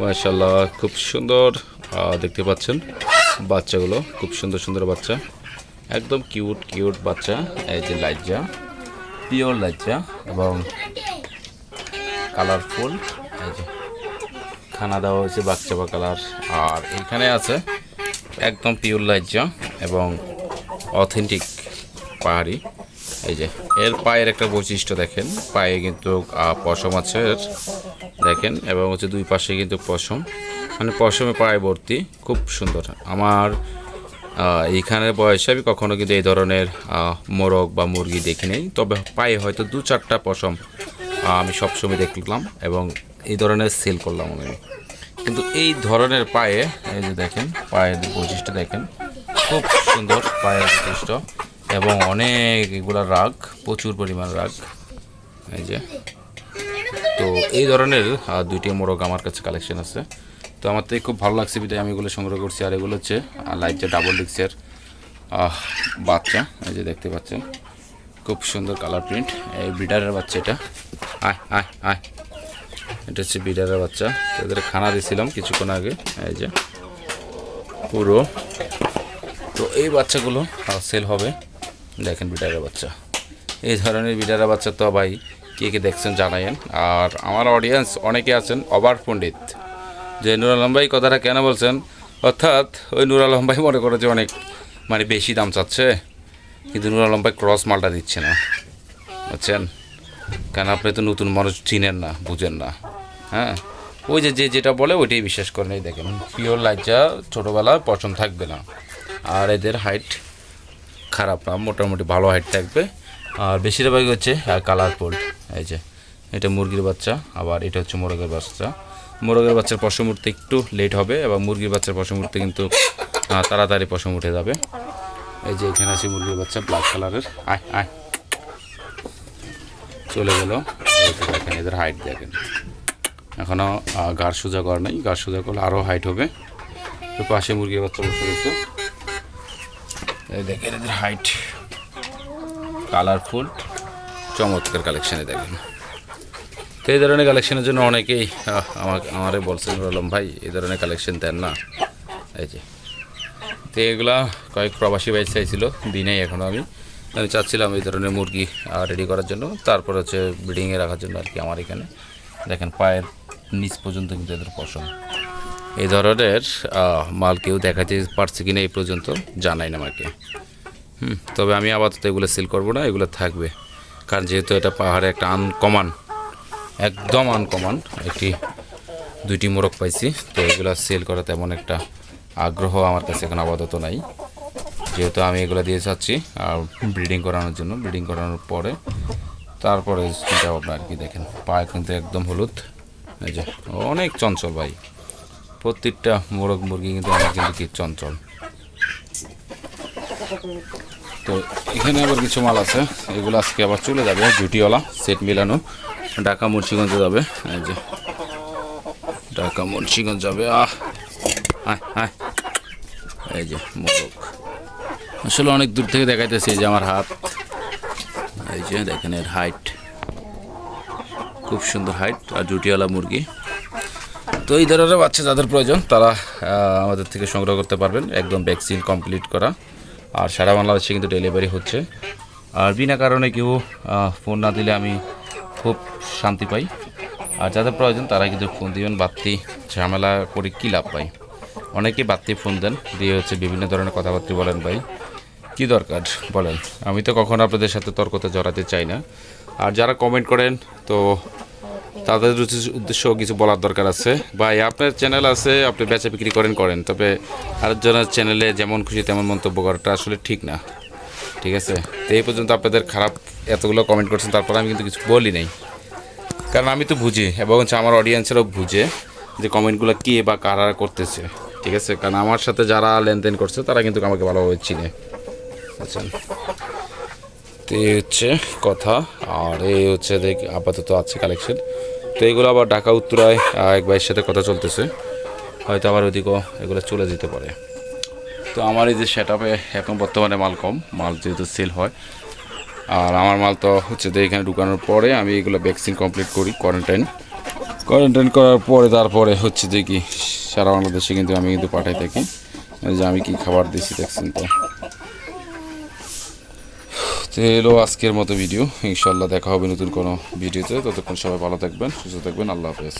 মাশাল্লাহ খুব সুন্দর। দেখতে পাচ্ছেন বাচ্চাগুলো, খুব সুন্দর সুন্দর বাচ্চা। একদম কিউট কিউট বাচ্চা, এই যে লাজ্জা পিওর লাজ্জা এবং কালারফুল, এই যে খানা দেওয়া হয়েছে বাচ্চা বা কালার। আর এখানে আছে একদম পিওর লাজ্জা এবং অথেন্টিক পাহাড়ি। এই যে, এর পায়ের একটা বৈশিষ্ট্য দেখেন, পায়ে কিন্তু পশম আছে দেখেন, এবং হচ্ছে দুই পাশে কিন্তু পশম। মানে পশমে পায়ে ভর্তি খুব সুন্দর। আমার এইখানের বয়সে আমি কখনো কিন্তু এই ধরনের মোরগ বা মুরগি দেখি নেই। তবে পায়ে হয়তো দু চারটা পশম আমি সবসময় দেখলাম এবং এই ধরনের সেল করলাম আমি। কিন্তু এই ধরনের পায়ে, এই যে দেখেন, পায়ের বৈশিষ্ট্য দেখেন, খুব সুন্দর পায়ের বৈশিষ্ট্য এবং অনেক এগুলা রাগ, প্রচুর পরিমাণ রাগ। এই যে তো এই ধরনের দুইটি মোরগ আমার কাছে কালেকশন আছে। তো আমার থেকে খুব ভালো লাগছে বিদায়, আমি এগুলো সংগ্রহ করছি। আর এগুলো হচ্ছে লাইটটা ডাবল ডিক্সের বাচ্চা, এই যে দেখতে পাচ্ছেন। খুব সুন্দর কালার প্রিন্ট এই ব্রিডারের বাচ্চা এটা। আয় আয় আয়। এটা হচ্ছে বিডারের বাচ্চা। এদের খানা দিয়েছিলাম কিছুক্ষণ আগে, এই যে। পুরো। তো এই বাচ্চাগুলো সেল হবে। দেখেন বিডারের বাচ্চা। এই ধরনের বিডারের বাচ্চা তো ভাই কে কে দেখছেন জানাইন আর আমার অডিয়েন্স অনেকে আছেন অবার পণ্ডিত। যে নুর আলম ভাই কথাটা কেন বলছেন? অর্থাৎ ওই নুর আলম ভাই মনে করে যে অনেক মানে বেশি দাম চাচ্ছে, কিন্তু নুর আলম ভাই ক্রস মালটা দিচ্ছে না। বুঝছেন? কেন আপনি তো নতুন মানুষ চিনেন না, বুঝেন না। হ্যাঁ? ওই যে যে, যেটা বলে ওইটাই বিশ্বাস করেন, এই দেখেন, পিওর লাইজা ছোটোবেলা পছন্দ থাকবে না। আর এদের হাইট খারাপ না, মোটামুটি ভালো হাইট থাকবে। আর বেশিরভাগই হচ্ছে কালারফুল এই যে, এটা মুরগির বাচ্চা, আবার এটা হচ্ছে মোরগের বাচ্চা। মোরগের বাচ্চার পশম উঠতে একটু লেট হবে, এবং মুরগির বাচ্চার পশম উঠতে কিন্তু তাড়াতাড়ি পশম উঠে যাবে। এই যে এখানে আছে মুরগির বাচ্চা ব্ল্যাক কালারের আয় আয়। চলে গেল। দেখেন, এদের হাইট দেখেন। এখনও গাড় সোজা করা নেই। গাড় সোজা করলে আরও হাইট হবে। তো পাশে মুরগির বাচ্চা বসে রয়েছে। এই দেখেন, এদের হাইট কালারফুল চমৎকার কালেকশানে দেখেন। তো এই ধরনের কালেকশনের জন্য অনেকেই আমাকে আমারে বলছেন, বললাম, ভাই, এই ধরনের কালেকশন দেন না। এই যে। তো এগুলা কয়েক প্রবাসী ভাই চাইছিল, দিনেই এখনও আমি। আমি চাচ্ছিলাম এই ধরনের মুরগি রেডি করার জন্য। তারপর হচ্ছে ব্রিডিংয়ে রাখার জন্য আর কি আমার এখানে। দেখেন, পায়ের নিচ পর্যন্ত কিন্তু এদের পশম। এই ধরনের মাল কেউ দেখাতে পারছে কিনা এই পর্যন্ত জানাই না আমাকে। হুম, তবে আমি আপাতত এগুলো সেল করব না, এগুলো থাকবে। কারণ যেহেতু এটা পাহাড়ে একটা আনকমান একদম আনকমান একটি, দুইটি মোরগ পাইছি, তো এগুলো সেল করা তেমন একটা আগ্রহ আমার কাছে এখন আপাতত নাই। যেহেতু আমি এগুলো দিয়ে চাচ্ছি আর ব্রিডিং করানোর জন্য ব্রিডিং করানোর পরে, তারপরে চিন্তা ভাবনা আর কি দেখেন। পায়ে কিন্তু একদম হলুদ। এই যে, অনেক চঞ্চল ভাই। প্রত্যেকটা মোরগ মুরগি কিন্তু অনেক কিন্তু কি চঞ্চল। তো এখানে আবার কিছু মাল আছে। এগুলো আজকে আবার চলে যাবে, জুটিওয়ালা, সেট মিলানো। ঢাকা মুন্সিগঞ্জে যাবে। এই যে, ঢাকা মুন্সিগঞ্জ যাবে। আহ আয় এই যে, মোরগ। আসলে অনেক দূর থেকে দেখাইতেছি যে আমার হাত। এই যে, দেখেন এর হাইট খুব সুন্দর হাইট আর জুটিওয়ালা মুরগি। তো এই ধরনের বাচ্চা যাদের প্রয়োজন, তারা আমাদের থেকে সংগ্রহ করতে পারবেন। একদম ভ্যাকসিন কমপ্লিট করা। আর সারা বাংলাদেশে কিন্তু ডেলিভারি হচ্ছে। আর বিনা কারণে কেউ ফোন না দিলে আমি খুব শান্তি পাই। আর যাদের প্রয়োজন তারা কিন্তু ফোন দিবেন। বাড়তি ঝামেলা করে কী লাভ পাই অনেকে বাড়তি ফোন দেন, দিয়ে হচ্ছে বিভিন্ন ধরনের কথাবার্তা বলেন ভাই। কি দরকার বলেন? আমি তো কখনো আপনাদের সাথে তর্কতে জড়াতে চাই না। আর যারা কমেন্ট করেন, তো তাদের উদ্দেশ্য- কিছু বলার দরকার আছে। ভাই, আপনার চ্যানেল আছে, আপনি বেচা বিক্রি করেন করেন। তবে আরেকজনের চ্যানেলে যেমন খুশি তেমন মন্তব্য করাটা আসলে ঠিক না। ঠিক আছে? তো এই পর্যন্ত আপনাদের খারাপ এতগুলো কমেন্ট করছেন, তারপর আমি কিন্তু কিছু বলি নাই। কারণ আমি তো বুঝি, এবং হচ্ছে আমার অডিয়েন্সেরও বুঝে যে কমেন্টগুলো কে বা কারা করতেছে। ঠিক আছে? কারণ আমার সাথে যারা লেনদেন করছে, তারা কিন্তু আমাকে ভালোভাবে চিনে। বুঝছেন তো এই হচ্ছে কথা। আর এই হচ্ছে দেখ, আপাতত আছে কালেকশন তো এগুলো আবার ঢাকা, উত্তরায় এক ভাইয়ের সাথে কথা চলতেছে। হয়তো আবার ওইদিকেও এগুলো চলে যেতে পারে। তো আমার এই যে সেট এখন বর্তমানে মাল কম, মাল যেহেতু সেল হয়। আর আমার মাল তো হচ্ছে যে এখানে ঢুকানোর পরে আমি এগুলো ভ্যাকসিন কমপ্লিট করি কোয়ারেন্টাইন কোয়ারেন্টাইন করার পরে তারপরে হচ্ছে যে কি, সারা বাংলাদেশে কিন্তু আমি কিন্তু পাঠাই থাকি। যে আমি কি খাবার দিছি, দেখছেন তো। তো এলো আজকের মতো ভিডিও। ইনশাল্লাহ দেখা হবে নতুন কোনো ভিডিওতে। ততক্ষণ সবাই ভালো থাকবেন, সুস্থ থাকবেন। আল্লাহ হাফেজ।